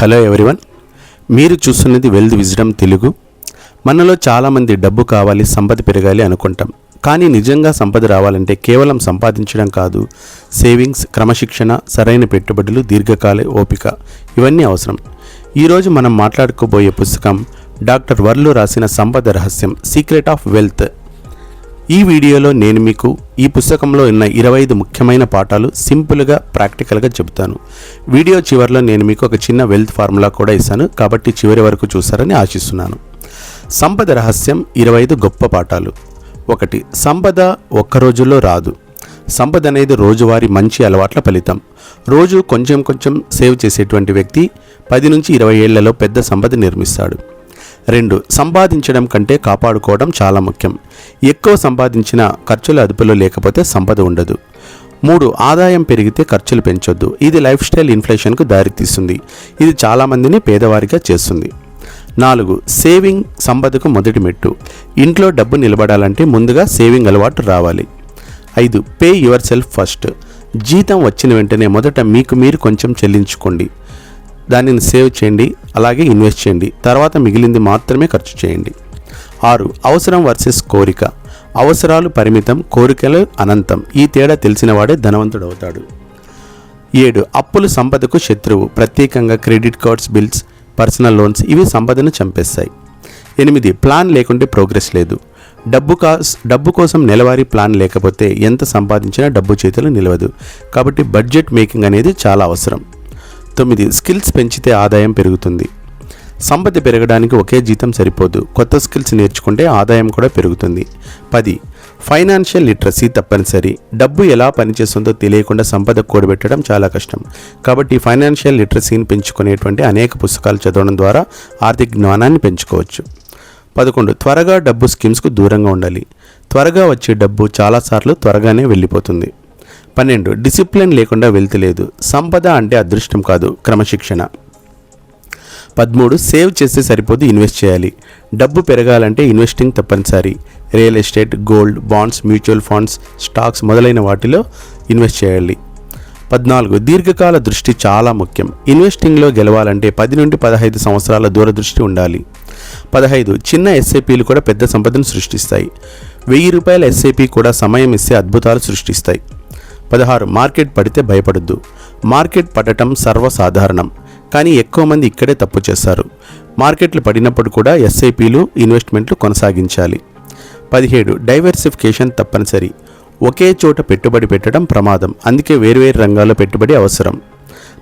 Hello everyone మీరు చూస్తున్నది wealth wisdom Telugu. మనలో చాలామంది డబ్బు కావాలి సంపద పెరగాలి అనుకుంటాం. కానీ నిజంగా సంపద రావాలంటే కేవలం సంపాదించడం కాదు. సేవింగ్స్ క్రమశిక్షణ సరైన పెట్టుబడులు దీర్ఘకాల ఓపిక ఇవన్నీ అవసరం. ఈరోజు మనం మాట్లాడుకోబోయే పుస్తకం డాక్టర్ వర్లు రాసిన సంపద రహస్యం సీక్రెట్ ఆఫ్ వెల్త్ ఈ వీడియోలో నేను మీకు ఈ పుస్తకంలో ఉన్న ఇరవై ఐదు ముఖ్యమైన పాఠాలు సింపుల్గా ప్రాక్టికల్గా చెబుతాను. వీడియో చివరిలో నేను మీకు ఒక చిన్న వెల్త్ ఫార్ములా కూడా ఇస్తాను. కాబట్టి చివరి వరకు చూస్తారని ఆశిస్తున్నాను. సంపద రహస్యం ఇరవై ఐదు గొప్ప పాఠాలు. ఒకటి సంపద ఒక్క రోజుల్లో రాదు. సంపద అనేది రోజువారీ మంచి అలవాట్ల ఫలితం. రోజు కొంచెం కొంచెం సేవ్ చేసేటువంటి వ్యక్తి పది నుంచి ఇరవై ఏళ్ళలో పెద్ద సంపద నిర్మిస్తాడు. రెండు సంపాదించడం కంటే కాపాడుకోవడం చాలా ముఖ్యం. ఎక్కువ సంపాదించిన ఖర్చుల అదుపులో లేకపోతే సంపద ఉండదు. మూడు ఆదాయం పెరిగితే ఖర్చులు పెంచొద్దు. ఇది లైఫ్ స్టైల్ ఇన్ఫ్లేషన్కు దారితీస్తుంది. ఇది చాలామందిని పేదవారిగా చేస్తుంది. నాలుగు సేవింగ్ సంపదకు మొదటి మెట్టు. ఇంట్లో డబ్బు నిలబడాలంటే ముందుగా సేవింగ్ అలవాటు రావాలి. ఐదు పే యువర్ సెల్ఫ్ ఫస్ట్. జీతం వచ్చిన వెంటనే మొదట మీకు మీరు కొంచెం చెల్లించుకోండి. దానిని సేవ్ చేయండి అలాగే ఇన్వెస్ట్ చేయండి. తర్వాత మిగిలింది మాత్రమే ఖర్చు చేయండి. ఆరు అవసరం వర్సెస్ కోరిక. అవసరాలు పరిమితం కోరికలు అనంతం. ఈ తేడా తెలిసినవాడే ధనవంతుడవుతాడు. ఏడు అప్పులు సంపదకు శత్రువు. ప్రత్యేకంగా credit cards bills personal loans ఇవి సంపదను చంపేస్తాయి. ఎనిమిది ప్లాన్ లేకుంటే ప్రోగ్రెస్ లేదు. డబ్బు కాస్ డబ్బు కోసం నెలవారీ ప్లాన్ లేకపోతే ఎంత సంపాదించినా డబ్బు చేతిలో నిలవదు. కాబట్టి బడ్జెట్ మేకింగ్ అనేది చాలా అవసరం. తొమ్మిది స్కిల్స్ పెంచితే ఆదాయం పెరుగుతుంది. సంపద పెరగడానికి ఒకే జీతం సరిపోదు. కొత్త స్కిల్స్ నేర్చుకుంటే ఆదాయం కూడా పెరుగుతుంది. పది ఫైనాన్షియల్ లిటరసీ తప్పనిసరి. డబ్బు ఎలా పనిచేస్తుందో తెలియకుండా సంపద కూడబెట్టడం చాలా కష్టం. కాబట్టి ఫైనాన్షియల్ లిటరసీని పెంచుకునేటువంటి అనేక పుస్తకాలు చదవడం ద్వారా ఆర్థిక జ్ఞానాన్ని పెంచుకోవచ్చు. పదకొండు త్వరగా డబ్బు స్కీమ్స్కు దూరంగా ఉండాలి. త్వరగా వచ్చే డబ్బు చాలాసార్లు త్వరగానే వెళ్ళిపోతుంది. పన్నెండు. డిసిప్లిన్ లేకుండా వెళ్తలేదు. సంపద అంటే అదృష్టం కాదు క్రమశిక్షణ. పదమూడు. సేవ్ చేస్తే సరిపోదు ఇన్వెస్ట్ చేయాలి. డబ్బు పెరగాలంటే ఇన్వెస్టింగ్ తప్పనిసరి. Real estate gold bonds mutual funds stocks మొదలైన వాటిలో ఇన్వెస్ట్ చేయాలి. పద్నాలుగు. దీర్ఘకాల దృష్టి చాలా ముఖ్యం. ఇన్వెస్టింగ్లో గెలవాలంటే పది నుండి పదహైదు సంవత్సరాల దూరదృష్టి ఉండాలి. పదహైదు. చిన్న ఎస్ఐపీలు కూడా పెద్ద సంపదను సృష్టిస్తాయి. వెయ్యి రూపాయల ఎస్ఐపి కూడా సమయం ఇస్తే అద్భుతాలు సృష్టిస్తాయి. పదహారు మార్కెట్ పడితే భయపడద్దు. మార్కెట్ పడటం సర్వసాధారణం. కానీ ఎక్కువ మంది ఇక్కడే తప్పు చేస్తారు మార్కెట్లు పడినప్పుడు కూడా ఎస్ఐపిలు ఇన్వెస్ట్మెంట్లు కొనసాగించాలి. పదిహేడు డైవర్సిఫికేషన్ తప్పనిసరి. ఒకే చోట పెట్టుబడి పెట్టడం ప్రమాదం. అందుకే వేర్వేరు రంగాల్లో పెట్టుబడి అవసరం.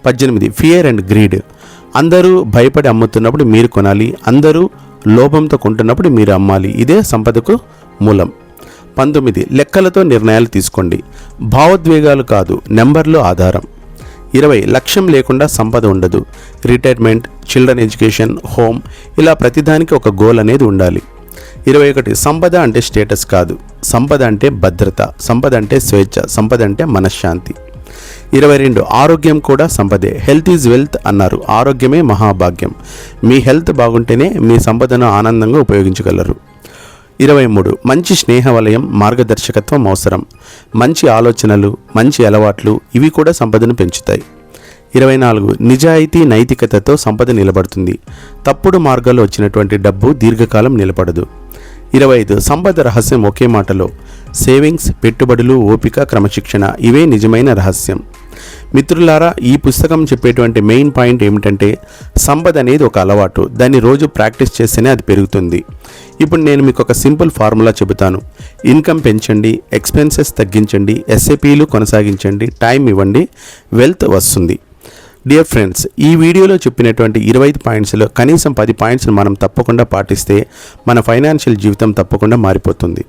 పద్దెనిమిది ఫియర్ అండ్ గ్రీడ్. అందరూ భయపడి అమ్ముతున్నప్పుడు మీరు కొనాలి. అందరూ లోభంతో కొంటున్నప్పుడు మీరు అమ్మాలి. ఇదే సంపదకు మూలం. పంతొమ్మిది లెక్కలతో నిర్ణయాలు తీసుకోండి. భావోద్వేగాలు కాదు నెంబర్లు ఆధారం. ఇరవై లక్ష్యం లేకుండా సంపద ఉండదు. రిటైర్మెంట్ చిల్డ్రన్ ఎడ్యుకేషన్ హోమ్ ఇలా ప్రతిదానికి ఒక గోల్ అనేది ఉండాలి. ఇరవై ఒకటి సంపద అంటే స్టేటస్ కాదు. సంపద అంటే భద్రత సంపద అంటే స్వేచ్ఛ సంపద అంటే మనశ్శాంతి. ఇరవై రెండు ఆరోగ్యం కూడా సంపదే. హెల్త్ ఈజ్ వెల్త్ అన్నారు. ఆరోగ్యమే మహాభాగ్యం. మీ హెల్త్ బాగుంటేనే మీ సంపదను ఆనందంగా ఉపయోగించగలరు. ఇరవై మూడు. మంచి స్నేహ వలయం మార్గదర్శకత్వం అవసరం. మంచి ఆలోచనలు మంచి అలవాట్లు ఇవి కూడా సంపదను పెంచుతాయి. ఇరవై నాలుగు. నిజాయితీ నైతికతతో సంపద నిలబడుతుంది. తప్పుడు మార్గాల్లో వచ్చినటువంటి డబ్బు దీర్ఘకాలం నిలబడదు. ఇరవై ఐదు. సంపద రహస్యం ఒకే మాటలో. సేవింగ్స్ పెట్టుబడులు ఓపిక క్రమశిక్షణ ఇవే నిజమైన రహస్యం. మిత్రులారా ఈ పుస్తకం చెప్పేటువంటి మెయిన్ పాయింట్ ఏమిటంటే సంపద అనేది ఒక అలవాటు. దాన్ని రోజు ప్రాక్టీస్ చేస్తేనే అది పెరుగుతుంది. ఇప్పుడు నేను మీకు ఒక సింపుల్ ఫార్ములా చెబుతాను. ఇన్కమ్ పెంచండి ఎక్స్పెన్సెస్ తగ్గించండి ఎస్ఏపీలు కొనసాగించండి టైం ఇవ్వండి వెల్త్ వస్తుంది. డియర్ ఫ్రెండ్స్ ఈ వీడియోలో చెప్పినటువంటి ఇరవై ఐదు పాయింట్స్లో కనీసం పది పాయింట్స్ని మనం తప్పకుండా పాటిస్తే మన ఫైనాన్షియల్ జీవితం తప్పకుండా మారిపోతుంది.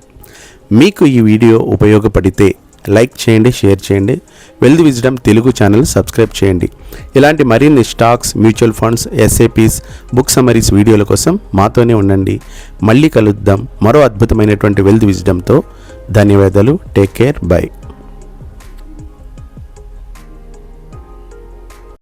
మీకు ఈ వీడియో ఉపయోగపడితే లైక్ చేయండి షేర్ చేయండి. Wealth wisdom Telugu channel subscribe చేయండి. ఇలాంటి మరిన్ని stocks mutual funds SAPs book summaries వీడియోల కోసం మాతోనే ఉండండి. మళ్ళీ కలుద్దాం మరో అద్భుతమైనటువంటి వెల్త్ విజ్డమ్తో. ధన్యవాదాలు. Take care. బై.